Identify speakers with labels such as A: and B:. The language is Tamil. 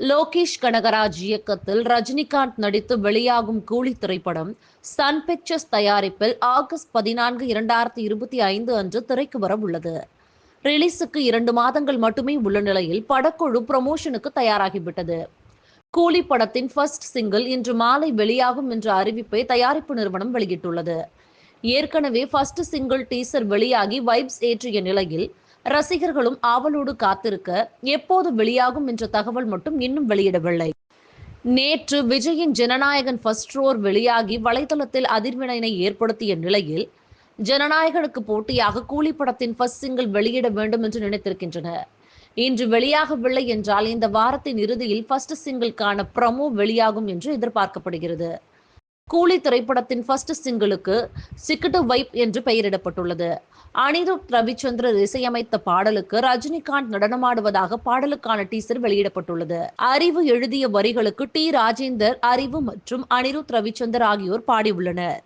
A: லோகேஷ் கனகராஜ் இயக்கத்தில் ரஜினிகாந்த் நடித்து வெளியாகும் கூலி திரைப்படம் சன் பிக்சர்ஸ் தயாரிப்பில் ஆகஸ்ட் பதினான்கு இரண்டாயிரத்தி இருபத்தி ஐந்து அன்று திரைக்கு வர உள்ளது. ரிலீஸுக்கு இரண்டு மாதங்கள் மட்டுமே உள்ள நிலையில் படக்குழு ப்ரமோஷனுக்கு தயாராகிவிட்டது. கூலி படத்தின் ஃபர்ஸ்ட் சிங்கிள் இன்று மாலை வெளியாகும் என்ற அறிவிப்பை தயாரிப்பு நிறுவனம் வெளியிட்டுள்ளது. ஏற்கனவே ஃபர்ஸ்ட் சிங்கிள் டீசர் வெளியாகி வைப்ஸ் ஏற்றிய நிலையில் ரசிகர்களும் ஆவலோடு காத்திருக்க எப்போது வெளியாகும் என்ற தகவல் மட்டும் இன்னும் வெளியிடவில்லை. நேற்று விஜயின் ஜனநாயகன் ஃபர்ஸ்ட் ரோர் வெளியாகி வலைதளத்தில் அதிர்வினைனை ஏற்படுத்திய நிலையில் ஜனநாயகனுக்கு போட்டியாக கூலி படத்தின் ஃபர்ஸ்ட் சிங்கிள் வெளியிட வேண்டும் என்று நினைத்திருக்கின்றனர். இன்று வெளியாகவில்லை என்றால் இந்த வாரத்தின் இறுதியில் ஃபர்ஸ்ட் சிங்கிள்கான ப்ரமோ வெளியாகும் என்று எதிர்பார்க்கப்படுகிறது. கூலி திரைப்படத்தின் ஃபர்ஸ்ட் சிங்கிளுக்கு சிக்கட்டு வைப் என்று பெயரிடப்பட்டுள்ளது. அனிருத் ரவிச்சந்திரர் இசையமைத்த பாடலுக்கு ரஜினிகாந்த் நடனமாடுவதாக பாடலுக்கான டீசர் வெளியிடப்பட்டுள்ளது. அறிவு எழுதிய வரிகளுக்கு டி. ராஜேந்தர் அறிவு மற்றும் அனிருத் ரவிச்சந்தர் ஆகியோர் பாடியுள்ளனர்.